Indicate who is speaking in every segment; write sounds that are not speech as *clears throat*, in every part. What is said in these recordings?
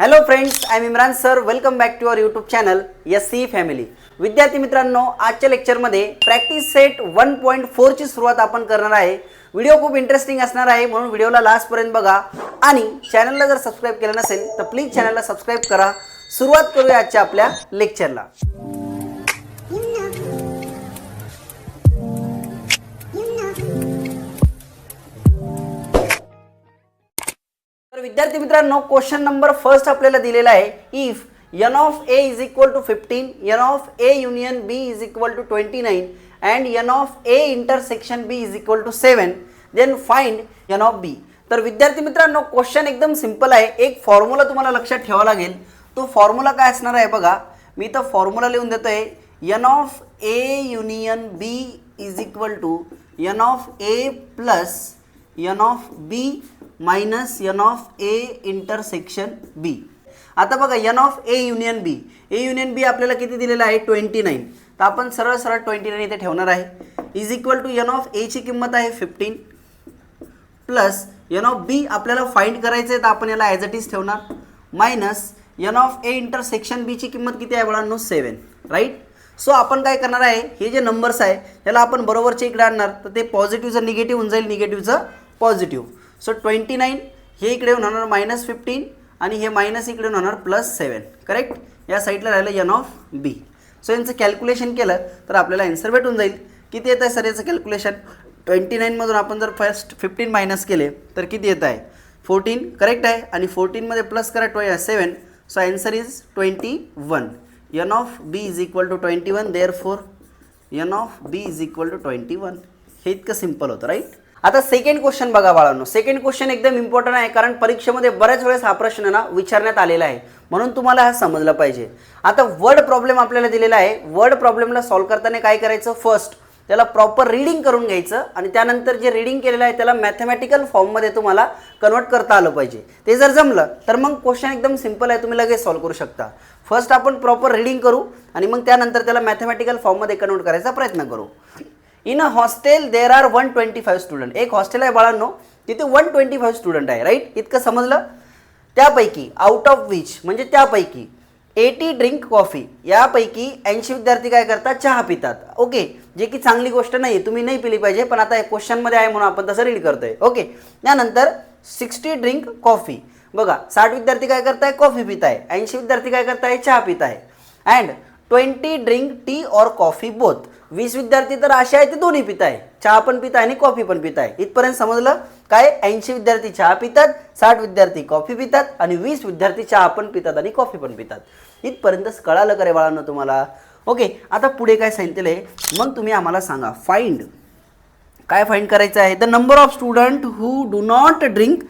Speaker 1: Hello friends I am Imran sir welcome back to our YouTube channel S C family विद्यार्थी मित्रांनो आजच्या लेक्चरमध्ये practice set one point फोरची सुरुवात आपण करणार आहे. व्हिडिओ खूप इंटरेस्टिंग असणार आहे म्हणून व्हिडिओला लास्टपर्यंत बघा. आणि चॅनलला जर सबस्क्राईब केलं नसेल तर प्लीज चॅनलला सबस्क्राईब करा. सुरुवात करूया आजच्या आपल्या लेक्चरला तर विद्यार्थी मित्रांनो क्वेश्चन नंबर फर्स्ट आपल्याला दिलेला आहे if N of A is equal to fifteen N of A union B is equal to twenty nine and N of A intersection B is equal to seven then find N of B तर विद्यार्थी मित्रांनो question एकदम simple आहे. एक formula तुम्हाला लक्षात ठेवावा लागेल. तो फॉर्म्युला काय असणार आहे बघा. मी तर फॉर्म्युला लिहून देतो आहे n of A union B is equal to n of A plus n of B minus n of A intersection B. आता बघा n of A union B. A union B आपल्याला किती दिलेलं आहे? Twenty nine. तर आपण सरळ सरळ ट्वेंटी नाईन इथे ठेवणार आहे. Is equal to n of एची किंमत आहे fifteen plus n of B आपल्याला फाइंड करायचं आहे तर आपण याला ॲज इट इज ठेवणार. Minus n of A intersection बीची किंमत किती आहे बाळांनो? सेवन राईट सो आपण काय करणार आहे? हे जे नंबर्स आहे त्याला आपण बरोबरचे इकडे आणणार. तर ते पॉझिटिव्हचं निगेटिव्ह होऊन जाईल. निगेटिव्हचं पॉझिटिव्ह सो ट्वेंटी नाईन हे इकडे होणार मायनस फिफ्टीन आणि हे मायनस इकडे होणार प्लस सेवन करेक्ट या साईडला राहिलं यन ऑफ बी सो यांचं कॅल्क्युलेशन केलं तर आपल्याला आन्सर भेटून जाईल. किती येत आहे सर याचं कॅल्क्युलेशन ट्वेंटी नाईनमधून आपण जर फर्स्ट फिफ्टीन मायनस केले तर किती येत आहे? फोर्टीन करेक्ट आहे. आणि फोर्टीनमध्ये प्लस करा ट्वे seven so answer is twenty one n of B is equal to twenty one therefore n of B is equal to twenty one हे इतकं सिंपल होतं राईट आता सेकंड क्वेश्चन बघा बाळांनो. सेकंड क्वेश्चन एकदम इम्पॉर्टंट आहे कारण परीक्षेमध्ये बऱ्याच वेळेस हा प्रश्न ना विचारण्यात आलेला आहे. म्हणून तुम्हाला हा समजलं पाहिजे. आता वर्ड प्रॉब्लेम आपल्याला दिलेला आहे. वर्ड प्रॉब्लेमला सॉल्व्ह करताना काय करायचं? फर्स्ट त्याला प्रॉपर रिडिंग करून घ्यायचं आणि त्यानंतर जे रिडिंग केलेलं आहे त्याला मॅथमॅटिकल फॉर्ममध्ये तुम्हाला कन्वर्ट करता आलं पाहिजे. ते जर जमलं तर मग क्वेश्चन एकदम सिंपल आहे. तुम्ही लगेच सॉल्व्ह करू शकता. फर्स्ट आपण प्रॉपर रिडिंग करू आणि मग त्यानंतर त्याला मॅथमॅटिकल फॉर्ममध्ये कन्वर्ट करायचा प्रयत्न करू. In a hostel there are one twenty five student एक हॉस्टेल आहे बाळांनो तिथे वन ट्वेंटी फाईव्ह स्टुडंट आहे राईट इतकं समजलं? त्यापैकी आउट ऑफ विच म्हणजे त्यापैकी एटी ड्रिंक कॉफी यापैकी ऐंशी विद्यार्थी काय करतात? चहा पितात. ओके जे की चांगली गोष्ट नाही आहे तुम्ही नाही पिली पाहिजे पण आता क्वेश्चनमध्ये आहे म्हणून आपण तसं रीड करतोय. ओके त्यानंतर सिक्स्टी ड्रिंक कॉफी बघा साठ विद्यार्थी काय करताय? कॉफी पिताय. ऐंशी विद्यार्थी काय करताय? चहा पिताय. अँड ट्वेंटी ड्रिंक टी और कॉफी बोथ वीस विद्यार्थी तर असे आहे ते दोन्ही पिताय चहा पण पिताय आणि कॉफी पण पिताय इथपर्यंत समजलं? काय? ऐंशी विद्यार्थी चहा पितात साठ विद्यार्थी कॉफी पितात आणि वीस विद्यार्थी चहा पण पितात आणि कॉफी पण पितात. इथपर्यंतच कळालं करे बाळांना तुम्हाला? ओके आता पुढे काय सांगितलेलं आहे? मग तुम्ही आम्हाला सांगा. फाइंड काय फाइंड करायचं आहे? The number of student who do not drink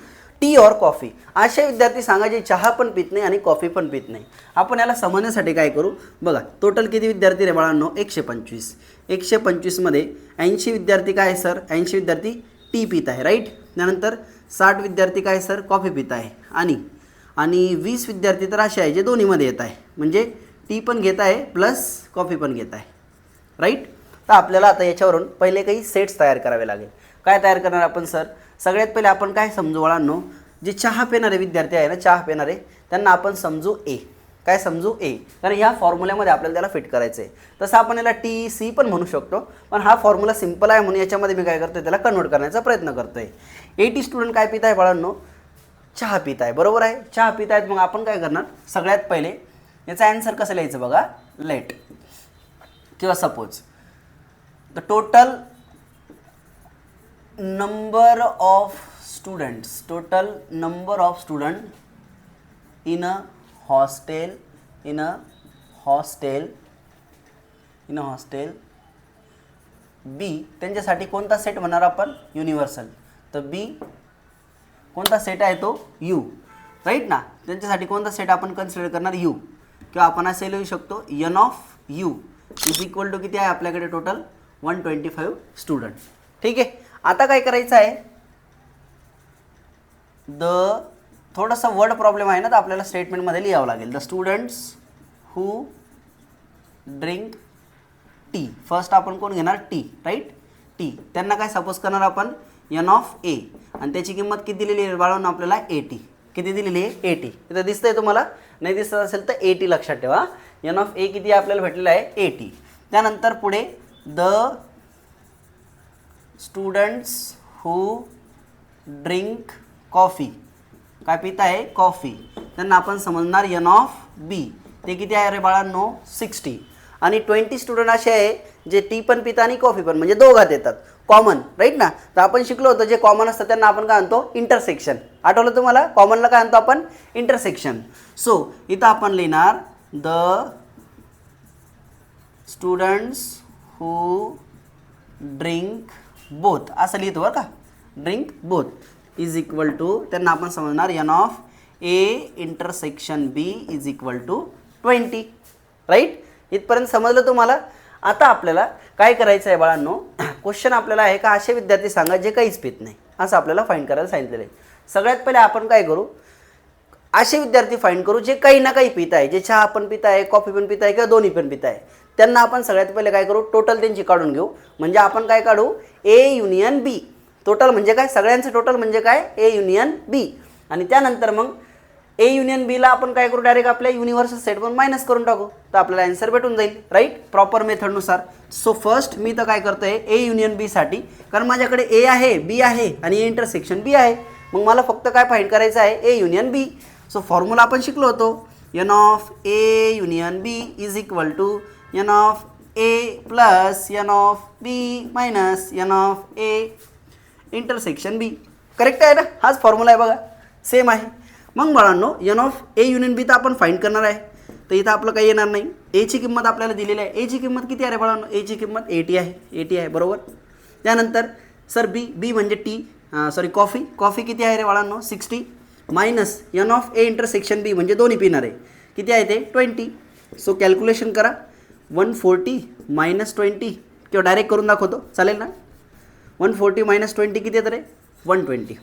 Speaker 1: tea और कॉफी. असे विद्यार्थी सांगा जे चहा पण पित नाही आणि कॉफी पण पित नाही. आपण याला समजण्यासाठी काय करू? बघा टोटल किती विद्यार्थी रे बाळांनो? एकशे पंचवीस. एकशे पंचवीसमध्ये ऐंशी विद्यार्थी काय आहे सर? ऐंशी विद्यार्थी टी पित आहे राईट त्यानंतर साठ विद्यार्थी काय सर? कॉफी पित आहे. आणि आणि वीस विद्यार्थी तर असे आहे जे दोन्हीमध्ये येत आहे. म्हणजे टी पण घेत आहे प्लस कॉफी पण घेत आहे. राईट तर आपल्याला आता याच्यावरून पहिले काही सेट्स तयार करावे लागेल. काय तयार करणार आपण सर? सगळ्यात पहिले आपण काय समजू वळांनो? जे चहा पिणारे विद्यार्थी आहे ना चहा पिणारे त्यांना आपण समजू ए. काय समजू? ए. कारण ह्या फॉर्म्युल्यामध्ये आपल्याला त्याला फिट करायचं आहे तसं आपण याला टी सी पण म्हणू शकतो. पण हा फॉर्म्युला सिंपल आहे म्हणून याच्यामध्ये मी काय करतोय? त्याला कन्वर्ट करण्याचा प्रयत्न करतोय. एटी स्टुडंट काय पित आहे बाळांनो चहा पित आहे बरोबर आहे? चहा पित आहेत मग आपण काय करणार? सगळ्यात पहिले याचा ॲन्सर कसं लिहायचं बघा? लेट किंवा suppose the total number of students total number of student in a hostel in a hostel in a hostel. B त्यांच्यासाठी कोणता सेट म्हणणार आपण? युनिव्हर्सल तर बी कोणता सेट आहे तो? यू राईट ना? त्यांच्यासाठी कोणता सेट आपण कन्सिडर करणार? यू किंवा आपण असे लिहू शकतो n of U is equal to किती आहे आपल्याकडे total one twenty five student ठीक आहे? आता काय करायचं आहे? द थोडासा वर्ड प्रॉब्लेम आहे ना तर आपल्याला स्टेटमेंटमध्ये लिहावं लागेल. The students who drink tea first आपण कोण घेणार? टी राईट टी त्यांना काय सपोज करणार आपण? एन ऑफ ए आणि त्याची किंमत किती दिलेली आहे बाळून? आपल्याला ए टी किती दिलेली आहे? एटी इथं दिसतंय तुम्हाला? नाही दिसत असेल तर एटी लक्षात ठेवा. एन ऑफ ए किती आपल्याला भेटलेलं आहे? एटी त्यानंतर पुढे the students who drink coffee काय पित आहे? कॉफी त्यांना आपण समजणार यन ऑफ बी ते किती आहे रे बाळांनो? सिक्स्टी आणि ट्वेंटी स्टुडंट असे आहे जे टी पण पितात आणि कॉफी पण म्हणजे दोघात येतात. कॉमन राईट ना? तर आपण शिकलो होतो जे कॉमन असतं त्यांना आपण काय म्हणतो? इंटरसेक्शन आठवलं तुम्हाला? कॉमनला काय म्हणतो आपण? इंटरसेक्शन सो इथं आपण लिहिणार the students who drink both असं लिहितो बरं का? Drink both is equal to त्यांना आपण समजणार n of A intersection B is equal to twenty right इथपर्यंत समजलं तुम्हाला? आता आपल्याला काय करायचं आहे बाळांनो? *clears throat* क्वेश्चन आपल्याला आहे का? असे विद्यार्थी सांगा जे काहीच पित नाही. असं आपल्याला फाईंड करायला सांगितलेलं आहे. सगळ्यात पहिले आपण काय करू? असे विद्यार्थी फाईंड करू जे काही ना काही पित आहे जे चहा पण पित आहे कॉफी पण पित आहे किंवा दोन्ही पण पित आहे त्यांना आपण सगळ्यात पहिले काय करू? टोटल त्यांची काढून घेऊ. म्हणजे आपण काय काढू? ए युनियन बी टोटल म्हणजे काय? सगळ्यांचं टोटल म्हणजे काय? ए युनियन बी आणि त्यानंतर मग ए युनियन बीला आपण काय करू? डायरेक्ट आपल्या युनिव्हर्सल सेटमधून मायनस करून टाकू. तर आपल्याला आन्सर भेटून जाईल. राईट प्रॉपर मेथडनुसार सो फर्स्ट मी तर काय करतोय? ए युनियन बीसाठी कारण माझ्याकडे ए आहे बी आहे आणि ए इंटरसेक्शन बी आहे. मग मला फक्त काय फाईंड करायचं आहे? A union B so formula आपण शिकलो होतो. N of A union B is equal to n of A plus n of B minus n of A intersection B correct आहे ना? हाच फॉर्म्युला आहे बघा. सेम आहे. मग बाळांनो n of A union B तर आपण फाईंड करणार आहे. तर इथं आपलं काही येणार नाही. एची किंमत आपल्याला दिलेली आहे. एची किंमत किती आहे रे बाळांनो एची किंमत एटी आहे. एटी आहे बरोबर? त्यानंतर सर बी बी म्हणजे टी सॉरी कॉफी कॉफी किती आहे रे बाळांनो sixty minus n of A intersection B म्हणजे दोन्ही पिणार आहे. किती आहे ते? ट्वेंटी सो कॅल्क्युलेशन करा. वन फोर्टी मायनस ट्वेंटी किंवा डायरेक्ट करून दाखवतो. चालेल ना? वन फोर्टी मायनस ट्वेंटी किती येतं रे? वन ट्वेंटी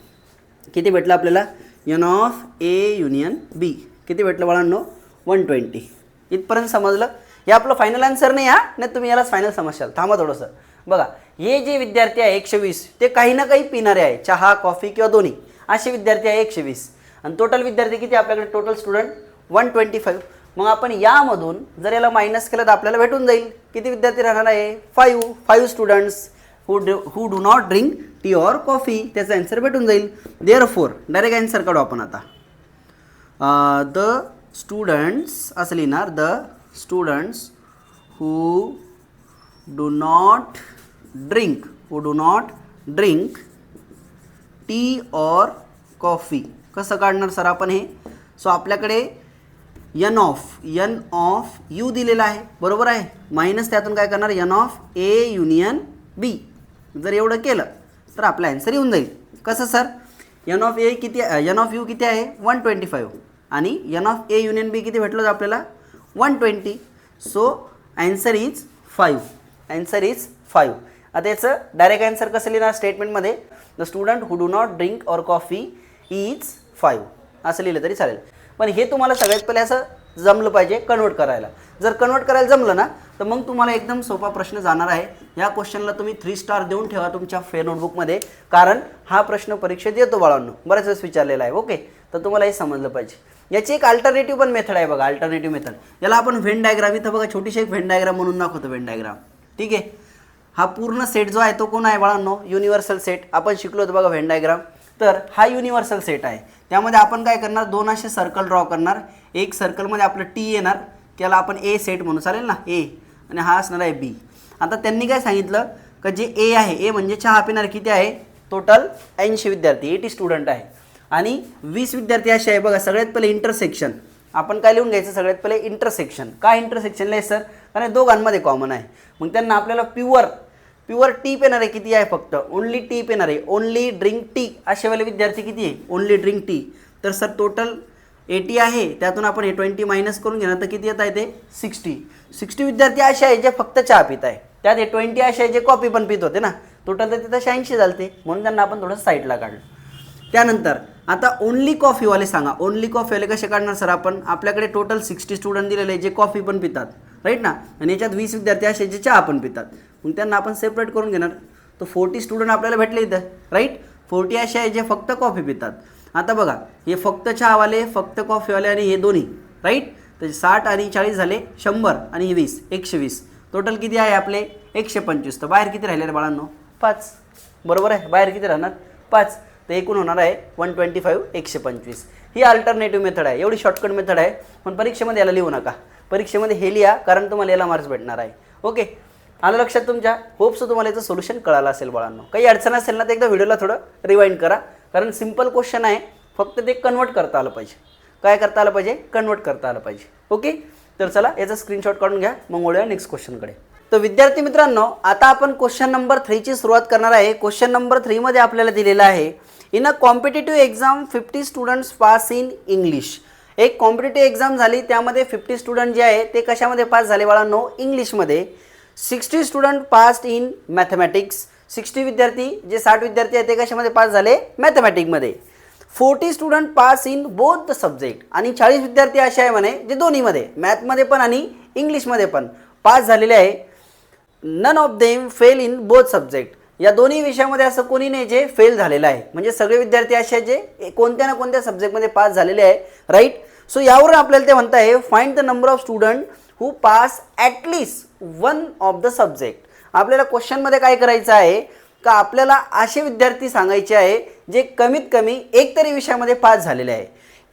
Speaker 1: किती भेटलं आपल्याला? N of A union B किती भेटलं बाळांनो? वन ट्वेंटी इथपर्यंत समजलं? हे आपलं फायनल आन्सर नाही हा? नाही तुम्ही यालाच फायनल समजशाल. थांबा थोडंसं. बघा हे जे विद्यार्थी आहे एकशे वीस ते काही ना काही पिणारे आहे. चहा कॉफी किंवा दोन्ही. असे विद्यार्थी आहे एकशे वीस. आणि टोटल विद्यार्थी किती आपल्याकडे? Total student one twenty five मग आपण यामधून जर याला मायनस केलं तर आपल्याला भेटून जाईल. किती विद्यार्थी राहणार आहे? Five five students who do who do not drink tea or coffee त्याचा अँसर भेटून जाईल. देअर फोर डायरेक्ट अँसर काढू आपण आता. द स्टुडंट्स असं लिहिणार the students who do not drink who do not drink tea or coffee कसं काढणार सर आपण हे? सो आपल्याकडे n of n of U दिलेला आहे. बरोबर आहे? मायनस त्यातून काय करणार? N of A union B जर एवढं केलं तर आपला ॲन्सर येऊन जाईल. कसं सर यन ऑफ ए किती यन ऑफ यू किती आहे? वन ट्वेंटी फाईव्ह आणि n of A union B किती भेटलं आपल्याला? One twenty so answer is five answer is five आता याचं डायरेक्ट ॲन्सर कसं लिहिणार? स्टेटमेंटमध्ये the student who do not drink or coffee is five असं लिहिलं तरी चालेल. पण हे तुम्हाला सगळ्यात पहिले असं जमलं पाहिजे कन्वर्ट करायला. जर कन्वर्ट करायला जमलं ना तर मग तुम्हाला एकदम सोपा प्रश्न जाणार आहे. या क्वेश्चनला तुम्ही थ्री स्टार देऊन ठेवा तुमच्या फे नोटबुकमध्ये कारण हा प्रश्न परीक्षेत येतो बाळांनो. बऱ्याच वेळेस विचारलेला आहे ओके तर तुम्हाला हे समजलं पाहिजे. याची एक अल्टरनेटिव्ह पण मेथड आहे बघा अल्टरनेटिव्ह मेथड याला आपण व्हेन डायग्राम इथं बघा छोटीशी एक व्हेन डायग्राम म्हणून दाखवतो व्हेन डायग्राम ठीक आहे? हा पूर्ण सेट जो आहे तो कोण आहे बाळांनो? युनिव्हर्सल सेट आपण शिकलो होतो बघा व्हेन डायग्राम तर हा युनिव्हर्सल सेट आहे. त्यामध्ये आपण काय करणार? दोन असे सर्कल ड्रॉ करणार. एक सर्कलमध्ये आपलं टी येणार. त्याला आपण ए सेट म्हणू. चालेल ना? ए आणि हा असणार आहे बी आता त्यांनी काय सांगितलं? का जे ए आहे ए म्हणजे चहा पिणार किती आहे? टोटल ऐंशी विद्यार्थी. एटी स्टुडंट आहे. आणि वीस विद्यार्थी असे आहे. बघा सगळ्यात पहिले इंटरसेक्शन आपण काय लिहून घ्यायचं? सगळ्यात पहिले इंटरसेक्शन काय इंटरसेक्शन आहे सर कारण दोघांमध्ये कॉमन आहे. मग त्यांना आपल्याला प्युअर प्युअर टी येणार आहे किती आहे फक्त? ओनली टी येणार आहे ओनली ड्रिंक टी असेवाले विद्यार्थी किती आहे? ओनली ड्रिंक टी तर सर टोटल एटी आहे. त्यातून आपण हे ट्वेंटी मायनस करून घेणार. तर किती येत आहे ते? सिक्स्टी सिक्स्टी विद्यार्थी असे आहे जे फक्त चहा पित आहे. त्यात हे ट्वेंटी असे आहे जे कॉफी पण पित होते ना. टोटल तर तिथं शहाऐंशी झालते. म्हणून त्यांना आपण थोडं साईडला काढलं. त्यानंतर आता ओनली कॉफीवाले सांगा. ओनली कॉफीवाले कसे काढणार सर आपण आपल्याकडे टोटल सिक्स्टी स्टुडंट दिलेले आहे जे कॉफी पण पितात. राईट ना? आणि याच्यात वीस विद्यार्थी असे जे चहा पण पितात. मग त्यांना आपण सेपरेट करून घेणार. तर फोर्टी स्टुडंट आपल्याला भेटले इथं. राईट फोर्टी असे आहे जे फक्त कॉफी पितात. आता बघा हे फक्त चहावाले फक्त कॉफीवाले आणि हे दोन्ही. राईट तर साठ आणि चाळीस झाले शंभर आणि हे वीस एकशे वीस. टोटल किती आहे आपले? एकशे पंचवीस. तर बाहेर किती राहिले रे बाळांनो? पाच. बरोबर आहे? बाहेर किती राहणार? पाच. तर एकूण होणार आहे वन ट्वेंटी फाईव्ह एकशे पंचवीस. ही अल्टरनेटिव्ह मेथड आहे. एवढी शॉर्टकट मेथड आहे. पण परीक्षेमध्ये याला लिहू नका. परीक्षेमध्ये हे लिहा कारण तुम्हाला याला मार्क्स भेटणार आहे. ओके आलं लक्षात तुमच्या? होप्स तुम्हाला याचं सोल्युशन कळालं असेल बाळांनो. काही अडचण असेल ना तर एकदा व्हिडिओला थोडं रिवाइंड करा. कारण सिंपल क्वेश्चन आहे. फक्त ते कन्वर्ट करता आलं पाहिजे. काय करता आलं पाहिजे? कन्वर्ट करता आलं पाहिजे. ओके तर चला याचा स्क्रीनशॉट काढून घ्या. मग वळूया नेक्स्ट क्वेश्चनकडे तर विद्यार्थी मित्रांनो आता आपण क्वेश्चन नंबर थ्रीची सुरुवात करणार आहे. क्वेश्चन नंबर थ्रीमध्ये आपल्याला दिलेला आहे in a competitive exam fifty students pass in English एक कॉम्पिटेटिव्ह एक्झाम झाली त्यामध्ये फिफ्टी स्टुडंट जे आहे ते कशामध्ये पास झाले बाळांनो? इंग्लिशमध्ये sixty student pass in mathematics sixty विद्यार्थी जे साठ विद्यार्थी आहेत ते कशामध्ये पास झाले? मॅथमॅटिकमध्ये forty student pass in both the subject आणि चाळीस विद्यार्थी असे आहे म्हणे जे दोन्हीमध्ये मॅथमध्ये पण आणि इंग्लिशमध्ये पण. पास झालेले आहे. None of them fail in both subject या दोन्ही विषयामध्ये असं कोणी नाही जे फेल झालेलं आहे. म्हणजे सगळे विद्यार्थी असे जे कोणत्या ना कोणत्या सब्जेक्टमध्ये पास झालेले आहे राईट सो यावरून आपल्याला ते म्हणत आहे find the number of student who pass at least one of the subject आपल्याला क्वेश्चनमध्ये काय करायचं आहे का आपल्याला असे विद्यार्थी सांगायचे आहे जे कमीत कमी एक तरी विषयामध्ये पास झालेले आहे.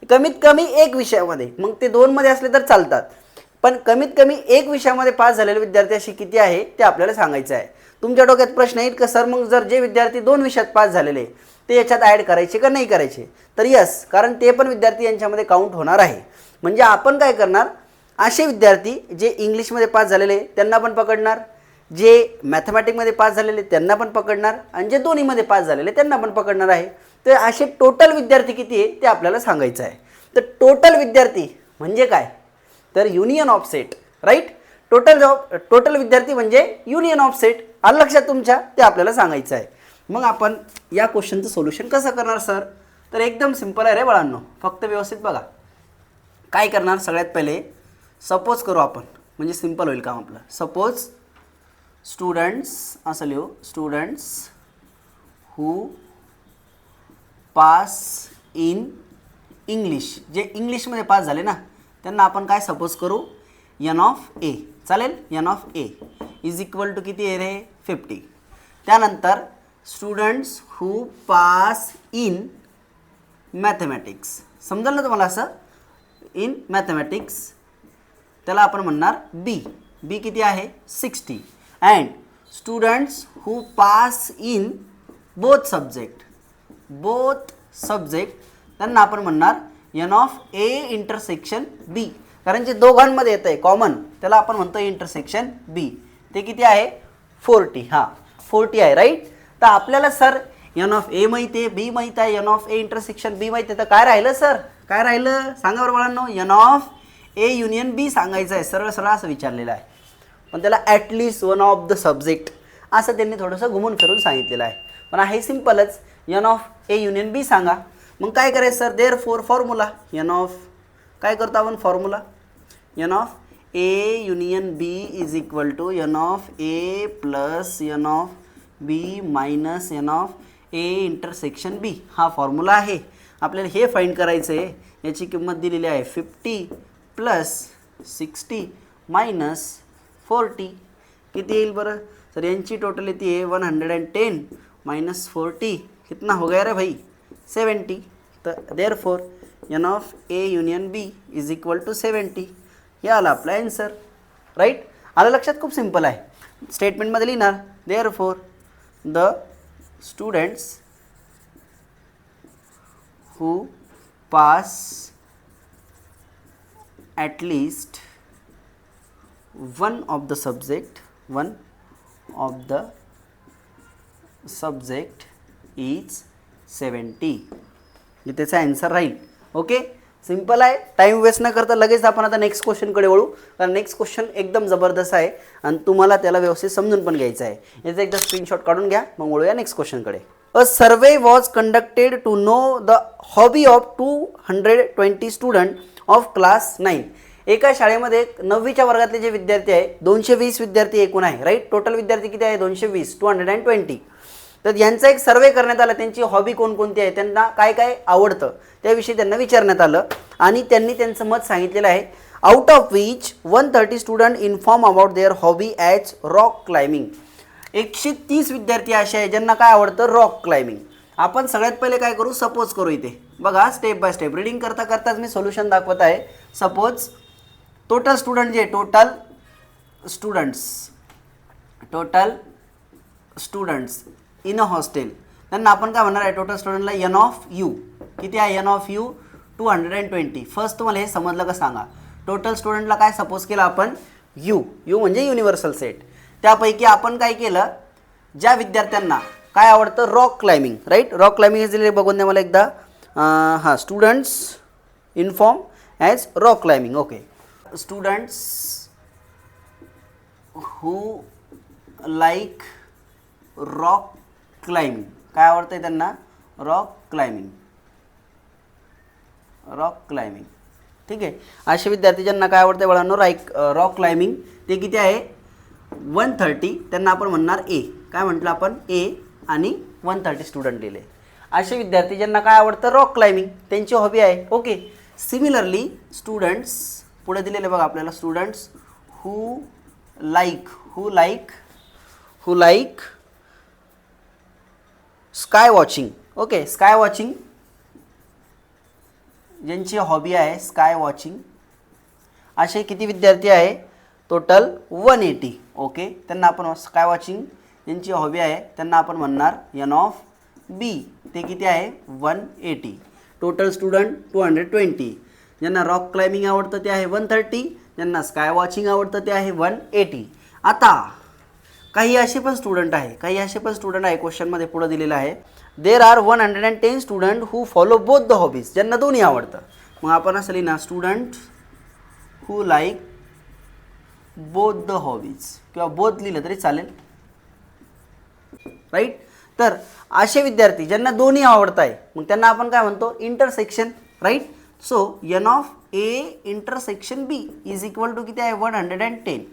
Speaker 1: कमीत कमी एक विषयामध्ये मग ते दोनमध्ये असले तर चालतात. पण कमीत कमी एक विषयामध्ये पास झालेले विद्यार्थी असे किती आहे ते आपल्याला सांगायचं आहे. तुमच्या डोक्यात प्रश्न येईल का सर मग जर जे विद्यार्थी दोन विषयात पास झालेले ते याच्यात ॲड करायचे का नाही करायचे? तर यस कारण ते पण विद्यार्थी यांच्यामध्ये काउंट होणार आहे. म्हणजे आपण काय करणार असे विद्यार्थी जे इंग्लिशमध्ये पास झालेले त्यांना पण पकडणार. जे मॅथमॅटिकमध्ये पास झालेले त्यांना पण पकडणार. आणि जे दोन्हीमध्ये पास झालेले त्यांना पण पकडणार आहे. तर असे टोटल विद्यार्थी किती आहे ते आपल्याला सांगायचं आहे. तर टोटल विद्यार्थी म्हणजे काय? तर union of set right total job total विद्यार्थी म्हणजे युनियन ऑफ सेट आलं लक्षात तुमच्या? ते आपल्याला सांगायचं आहे. मग आपण या क्वेश्चनचं सोल्युशन कसं करणार सर तर एकदम सिंपल आहे रे बाळांनो. फक्त व्यवस्थित बघा. काय करणार? सगळ्यात पहिले सपोज करू आपण. म्हणजे सिंपल होईल काम आपलं. सपोज स्टुडंट्स असं लिहू. Students who pass in English जे इंग्लिशमध्ये पास झाले ना त्यांना आपण काय सपोज करू? यन ऑफ ए चालेल? N of A is equal to किती आहे रे? फिफ्टी त्यानंतर students who pass in mathematics समजलं ना तुम्हाला असं? इन मॅथमॅटिक्स त्याला आपण म्हणणार बी बी किती आहे? Sixty and students who pass in both subject both subject त्यांना आपण म्हणणार n of A intersection B कारण जे दोघांमध्ये येतं आहे कॉमन त्याला आपण म्हणतो इंटरसेक्शन बी ते किती आहे? फोर्टी हां फोर्टी आहे राईट तर आपल्याला सर एन ऑफ ए माहिती आहे बी माहीत आहे n of A intersection B माहिती आहे. तर काय राहिलं सर काय राहिलं? सांगा बरं बाळांनो n of A union B सांगायचं आहे सरळ सरळ असं विचारलेलं आहे. पण त्याला at least one of the subject असं त्यांनी थोडंसं घुमून फिरून सांगितलेलं आहे. पण आहे सिम्पलच n of A union B सांगा. मग काय करायचं sir therefore formula n of काय करतो आपण formula n of A union B is equal to n of A plus n of B minus n of A intersection B हा formula आहे. आपल्याला हे फाईंड करायचं आहे याची किंमत दिलेली आहे fifty plus sixty minus forty किती येईल बरं? तर यांची टोटल येते आहे one hundred and ten minus forty कितना हो गया रे भाई? सेवन्टी तर therefore n of A union B is equal to seventy हे आलं आपलं ॲन्सर राईट आलं लक्षात? खूप सिंपल आहे. स्टेटमेंटमध्ये लिहिणार. Therefore the students who pass at least one of the subject one of the subject is 70 हे त्याचा ॲन्सर राहील. ओके सिंपल आहे. टाईम वेस्ट न करता लगेच आपण आता नेक्स्ट क्वेश्चनकडे वळू. कारण नेक्स्ट क्वेश्चन एकदम जबरदस्त आहे. आणि तुम्हाला त्याला व्यवस्थित समजून पण घ्यायचं आहे. याचा एकदा स्क्रीनशॉट काढून घ्या. मग वळूया next क्वेश्चनकडे a survey was conducted to know the hobby of two hundred twenty student of class nine एका शाळेमध्ये नववीच्या वर्गातले जे विद्यार्थी आहे दोनशे वीस विद्यार्थी एकूण आहे राईट टोटल विद्यार्थी किती आहे? दोनशे वीस. टू हंड्रेड अँड ट्वेंटी तर यांचा एक सर्वे करण्यात आला त्यांची हॉबी कोणकोणती आहे त्यांना काय काय आवडतं त्याविषयी त्यांना विचारण्यात आलं आणि त्यांनी त्यांचं मत सांगितलेलं आहे. Out of which one thirty student inform about their hobby as rock climbing एकशे तीस विद्यार्थी असे आहे ज्यांना काय आवडतं रॉक क्लाइम्बिंग आपण सगळ्यात पहिले काय करू सपोज करू इथे. बघा स्टेप बाय स्टेप रीडिंग करता करताच मी सोल्युशन दाखवत आहे. सपोज टोटल स्टुडंट जे total students total students in a hostel त्यांना आपण काय म्हणणार आहे टोटल स्टुडंटला एन ऑफ यू किती आहे n of U two hundred and twenty first तुम्हाला हे समजलं का सांगा टोटल स्टुडंटला काय सपोज केलं आपण यू यू म्हणजे युनिव्हर्सल सेट त्यापैकी आपण काय केलं ज्या विद्यार्थ्यांना काय आवडतं rock climbing right rock climbing हे दिलेले बघून द्या मला एकदा हां students inform as rock climbing okay students who like rock climbing काय आवडतं आहे त्यांना? रॉक क्लाइम्बिंग रॉक क्लाइम्बिंग ठीक आहे? असे विद्यार्थी ज्यांना काय आवडतं बाळांनो राईक रॉक क्लाइम्बिंग ते किती आहे? वन थर्टी त्यांना आपण म्हणणार ए काय म्हटलं आपण? ए आणि वन थर्टी स्टुडंट दिले. असे विद्यार्थी ज्यांना काय आवडतं? रॉक क्लाइम्बिंग त्यांची हॉबी आहे. ओके सिमिलरली स्टुडंट्स पुढे दिलेले बघा आपल्याला students who like who like who like sky watching. Okay sky watching. ज्यांची हॉबी आहे स्काय वॉचिंग. असे किती विद्यार्थी आहे? टोटल वन एटी ओके त्यांना आपण स्काय वॉचिंग. ज्यांची हॉबी आहे त्यांना आपण म्हणणार यन ऑफ बी ते किती आहे? One eighty total student two hundred twenty ज्यांना रॉक क्लाइम्बिंग आवडतं ते आहे वन थर्टी ज्यांना स्काय वॉचिंग आवडतं ते आहे वन एटी आता काही असे पण स्टुडंट आहे काही असे पण स्टुडंट आहे क्वेश्चनमध्ये पुढं दिलेलं आहे. There are one hundred and ten student who follow both the hobbies ज्यांना दोन्ही आवडतं. मग आपण असं लिहिणार student who like both the hobbies किंवा बोथ लिहिलं तरी चालेल. राईट तर असे विद्यार्थी ज्यांना दोन्ही आवडत आहे मग त्यांना आपण काय म्हणतो? Intersection right so n of A intersection B is equal to किती आहे? वन हंड्रेड अँड टेन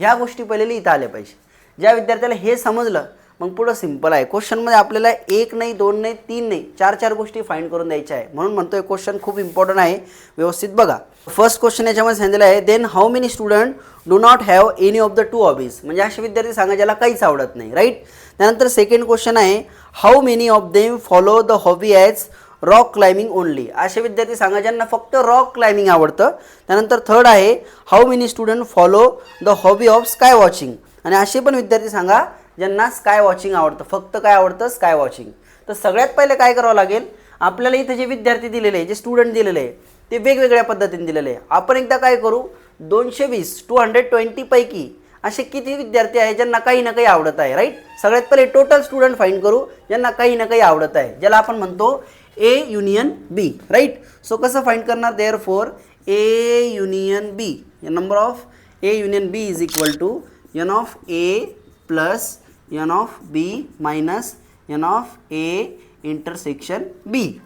Speaker 1: ह्या गोष्टी पहिले लिहिता आल्या पाहिजे. ज्या विद्यार्थ्याला हे समजलं मग पुढं सिंपल आहे. क्वेश्चनमध्ये आपल्याला एक नाही दोन नाही तीन नाही चार चार गोष्टी फाईंड करून द्यायच्या आहे. म्हणून म्हणतोय क्वेश्चन खूप इम्पॉर्टंट आहे. व्यवस्थित बघा. फर्स्ट क्वेश्चन याच्यामध्ये सांगितलेलं आहे then how many student do not have any of the two hobbies म्हणजे असे विद्यार्थी सांगा ज्याला काहीच आवडत नाही राईट त्यानंतर सेकंड क्वेश्चन आहे how many of them follow the hobby as rock climbing only असे विद्यार्थी सांगा ज्यांना फक्त रॉक क्लाइम्बिंग आवडतं. त्यानंतर थर्ड आहे how many student follow the hobby of sky watching आणि असे पण विद्यार्थी सांगा ज्यांना स्काय वॉचिंग आवडतं. फक्त काय आवडतं? स्काय वॉचिंग तर सगळ्यात पहिले काय करावं लागेल? आपल्याला इथे जे विद्यार्थी दिलेले आहे जे स्टुडंट दिलेले आहे ते वेगवेगळ्या पद्धतीने दिलेले. आहे आपण एकदा काय करू? दोनशे वीस टू हंड्रेड ट्वेंटीपैकी असे किती विद्यार्थी आहे ज्यांना काही ना काही आवडत आहे राईट सगळ्यात पहिले टोटल स्टुडंट फाईंड करू ज्यांना काही ना काही आवडत आहे. ज्याला आपण म्हणतो A union B right so कसं फाईंड करणार? Therefore A union B number of A union B is equal to n of A plus n of B minus n of A intersection B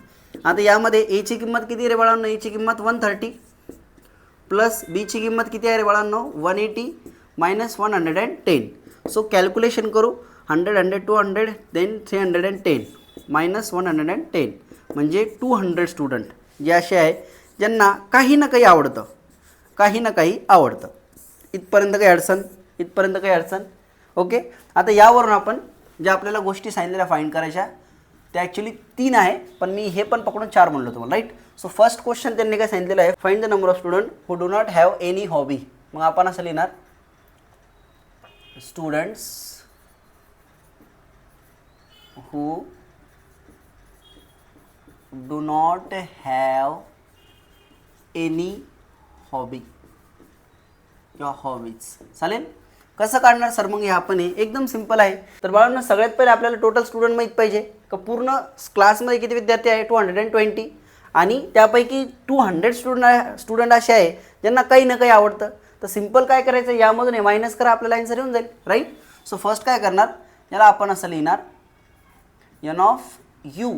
Speaker 1: आता यामध्ये एची किंमत किती रे बाळांनो? एची किंमत वन थर्टी प्लस बीची किंमत किती आहे रे बाळांनो? One eighty minus one hundred and ten so calculation करू. Hundred hundred two hundred then three hundred and ten minus one hundred and ten म्हणजे टू हंड्रेड स्टुडंट जे असे आहे ज्यांना काही ना काही आवडतं. काही ना काही आवडतं. इथपर्यंत काही अडचण इथपर्यंत काही अडचण? ओके? आता यावरून आपण ज्या आपल्याला गोष्टी सांगितलेल्या फाईंड करायच्या त्या ॲक्च्युली तीन आहे पण मी हे पण पकडून चार म्हणलो तुम्हाला राईट सो फर्स्ट क्वेश्चन त्यांनी काय सांगितलेलं आहे find the number of student who do not have any hobby मग आपण असं लिहिणार students who do not have any hobby किंवा हॉबीज चालेल? कसं काढणार? सर मग हे आपण हे. एकदम सिंपल आहे. तर बाळांना सगळ्यात पहिले आपल्याला टोटल स्टुडंट माहीत पाहिजे. का पूर्ण क्लासमध्ये किती विद्यार्थी आहे? टू हंड्रेड अँड ट्वेंटी आणि त्यापैकी टू हंड्रेड स्टुडंट स्टुडंट असे आहे ज्यांना काही ना काही आवडतं. तर सिंपल काय करायचं? यामधून हे मायनस करा आपल्याला आन्सर येऊन जाईल. राईट सो फर्स्ट काय करणार? याला आपण असं लिहिणार. N of U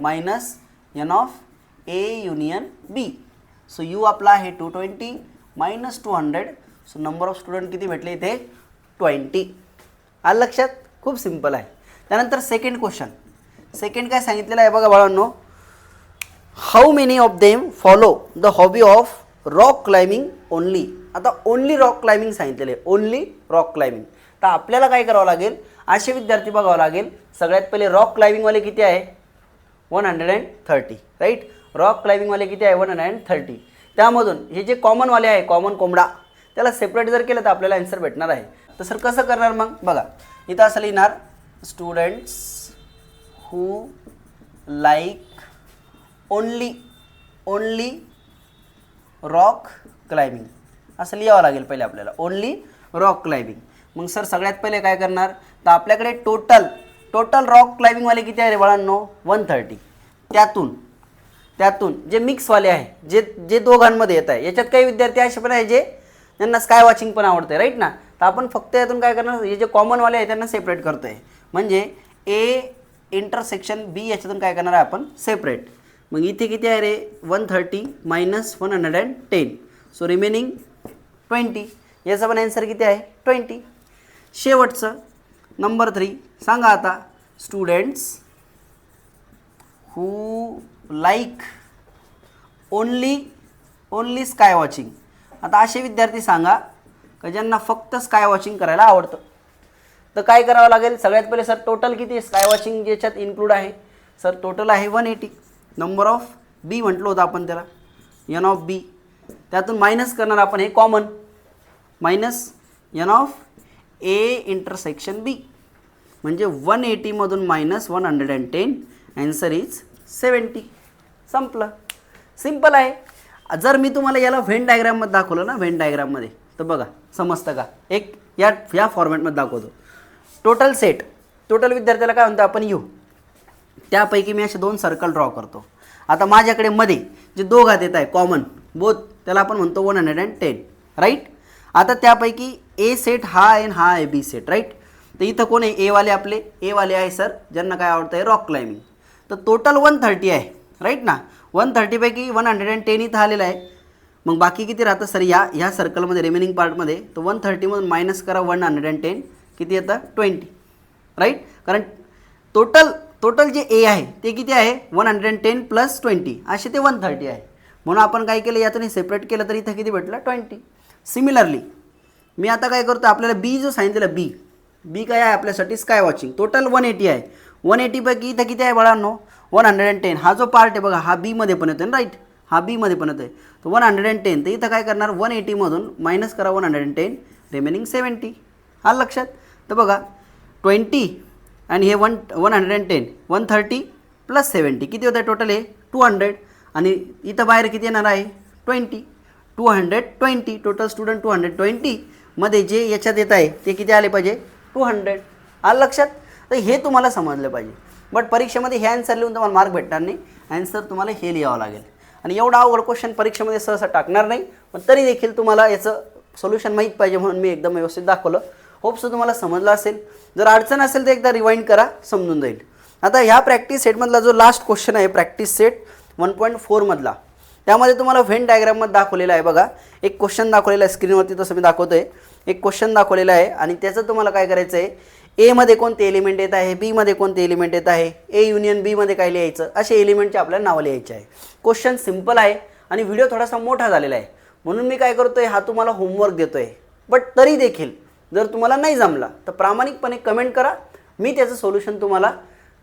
Speaker 1: minus n of A union B so U आपला आहे two twenty minus two hundred so number of student किती भेटले इथे? ट्वेंटी आलं लक्षात खूप सिंपल आहे. त्यानंतर सेकंड क्वेश्चन सेकंड काय सांगितलेलं आहे बघा बाळांनो? How many of them follow the hobby of rock climbing only आता ओनली रॉक क्लाइम्बिंग सांगितलेलं आहे. ओनली रॉक क्लाइम्बिंग तर आपल्याला काय करावं लागेल? असे विद्यार्थी बघावं लागेल. सगळ्यात पहिले रॉक क्लाइम्बिंगवाले किती आहे? One hundred and thirty right rock क्लाइम्बिंगवाले किती आहे? वन हंड्रेड अँड थर्टी त्यामधून हे जे कॉमनवाले आहे कॉमन कोंबडा त्याला सेपरेट जर केलं तर आपल्याला आन्सर भेटणार आहे. तर सर कसं करणार मग? बघा इथं असं लिहिणार students who like only only rock climbing असं लिहावं लागेल पहिले आपल्याला ओनली रॉक क्लाइम्बिंग मग सर सगळ्यात पहिले काय करणार? तर आपल्याकडे टोटल टोटल रॉक क्लाइम्बिंगवाले किती आहे रे बाळांनो? वन थर्टी त्यातून त्यातून जे मिक्सवाले आहे जे जे दोघांमध्ये येत आहे याच्यात काही विद्यार्थी असे पण आहे जे त्यांना स्काय वॉचिंग पण आवडते राईट ना? तर आपण फक्त यातून काय करणार? हे जे कॉमनवाले आहे त्यांना सेपरेट करतो आहे म्हणजे ए इंटरसेक्शन बी याच्यातून काय करणार आहे आपण? सेपरेट मग इथे किती आहे रे? One thirty minus one hundred and ten so remaining twenty याचा पण ॲन्सर किती आहे? ट्वेंटी शेवटचं नंबर थ्री सांगा आता students who like only only sky watching आता असे विद्यार्थी सांगा का ज्यांना फक्त स्काय वॉचिंग करायला आवडतं. तर काय करावं लागेल? सगळ्यात पहिले सर टोटल किती स्काय वॉचिंग ज्याच्यात इन्क्लूड आहे? सर टोटल आहे one eighty number of B म्हटलं होतं आपण त्याला. यन ऑफ बी त्यातून मायनस करणार आपण हे common minus n of A intersection B म्हणजे one एटीमधून minus one hundred and ten answer is seventy संपलं. सिंपल आहे. जर मी तुम्हाला याला व्हेन डायग्राममध्ये दाखवलं ना व्हेन डायग्राममध्ये तर बघा समजतं का? एक या या फॉर्मॅटमध्ये दाखवतो. टोटल सेट टोटल विद्यार्थ्याला काय म्हणतो आपण यू त्यापैकी मी असे दोन सर्कल ड्रॉ करतो. आता माझ्याकडे मध्ये जे दोघात येत आहे कॉमन बोथ त्याला आपण म्हणतो one hundred and ten right आता त्यापैकी ए सेट हा आहे आणि हा आहे बी सेट राईट तर इथं कोण आहे? एवाले आपले. एवाले आहे सर ज्यांना काय आवडतं आहे रॉक क्लाइम्बिंग तर टोटल वन थर्टी आहे राईट ना? वन थर्टीपैकी वन हंड्रेड अँड टेन इथं आलेलं आहे. मग बाकी किती राहतं? सर या ह्या सर्कलमध्ये रिमेनिंग पार्टमध्ये तर वन थर्टीमधून मायनस करा वन हंड्रेड अँड टेन किती येतं? ट्वेंटी राईट कारण टोटल टोटल जे ए आहे ते किती आहे? One hundred and ten plus twenty असे ते वन थर्टी आहे. म्हणून आपण काय केलं? यातून हे सेपरेट केलं तर इथं किती भेटलं? ट्वेंटी सिमिलरली मी आता काय करतो? आपल्याला बी जो सांगितलेलं बी बी काय आहे? आपल्यासाठी sky watching total one eighty आहे. वन एटीपैकी इथं किती आहे बाळांनो? वन हंड्रेड अँड टेन हा जो पार्ट आहे बघा हा बीमध्ये पण येतो ना राईट हा बीमध्ये पण येतो आहे तर वन हंड्रेड अँड टेन तर इथं काय करणार? वन एटीमधून मायनस करा one hundred and ten remaining seventy हा लक्षात? तर बघा ट्वेंटी आणि हे one one hundred and ten one thirty plus seventy किती होतं टोटल हे? टू हंड्रेड आणि इथं बाहेर किती येणार आहे? Twenty two hundred twenty total student two hundred ट्वेंटीमध्ये जे याच्यात येत आहे ते किती आले पाहिजे? टू हंड्रेड आलं लक्षात? तर हे तुम्हाला समजलं पाहिजे. बट परीक्षेमध्ये हे आन्सर लिहून तुम्हाला मार्क भेटणार नाही. आन्सर तुम्हाला हे लिहावं लागेल. आणि एवढा अवघड क्वेश्चन परीक्षेमध्ये सहसा टाकणार नाही. पण तरी देखील तुम्हाला याचं सोल्युशन माहीत पाहिजे म्हणून मी एकदम व्यवस्थित दाखवलं. होपसो तुम्हाला समजलं असेल. जर अडचण असेल तर एकदा रिवाइंड करा समजून जाईल. आता ह्या प्रॅक्टिस सेटमधला जो लास्ट क्वेश्चन आहे प्रॅक्टिस सेट वन पॉईंट फोरमधला त्यामध्ये तुम्हाला व्हेन डायग्राममध्ये दाखवलेला आहे बघा. एक क्वेश्चन दाखवलेला आहे स्क्रीनवरती तसं मी दाखवतो आहे एक क्वेश्चन दाखवलेला आहे आणि त्याचं तुम्हाला काय करायचं आहे एमध्ये कोणते एलिमेंट येत आहे? बीमध्ये कोणते एलिमेंट येत आहे? ए युनियन बीमध्ये काय लिहायचं? असे एलिमेंटचे आपल्याला नावं लिहायचे आहे. क्वेश्चन सिंपल आहे आणि व्हिडिओ थोडासा मोठा झालेला आहे. म्हणून मी काय करतो आहे हा तुम्हाला होमवर्क देतो आहे बट तरी देखील जर तुम्हाला नाही जमला तर प्रामाणिकपणे कमेंट करा. मी त्याचं सोल्युशन तुम्हाला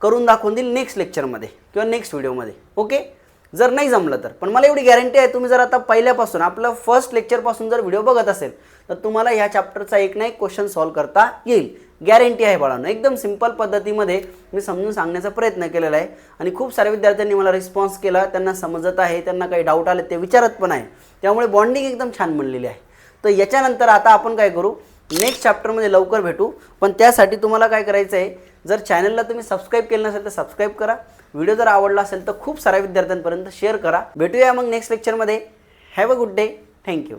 Speaker 1: करून दाखवून देईल नेक्स्ट लेक्चरमध्ये किंवा नेक्स्ट व्हिडिओमध्ये ओके जर नाही जमलं तर. पण मला एवढी गॅरंटी आहे तुम्ही जर आता पहिल्यापासून आपलं फर्स्ट लेक्चरपासून जर व्हिडिओ बघत असेल तर तुम्हाला ह्या चॅप्टरचा एक ना एक क्वेश्चन सॉल्व करता येईल. गॅरंटी आहे बाळांनो. एकदम सिंपल पद्धतीमध्ये मी समजून सांगण्याचा प्रयत्न केलेला आहे. आणि खूप साऱ्या विद्यार्थ्यांनी मला रिस्पॉन्स केला. त्यांना समजत आहे त्यांना काही डाऊट आले ते विचारत पण आहे. त्यामुळे बॉन्डिंग एकदम छान बनलेली आहे. तर याच्यानंतर आता आपण काय करू? नेक्स्ट चॅप्टरमध्ये लवकर भेटू. पण त्यासाठी तुम्हाला काय करायचं आहे? जर चॅनलला तुम्ही सबस्क्राईब केलं नसेल तर सबस्क्राईब करा. व्हिडिओ जर आवडला असेल तर खूप साऱ्या विद्यार्थ्यांपर्यंत शेअर करा. भेटूया मग नेक्स्ट लेक्चरमध्ये have a good day thank you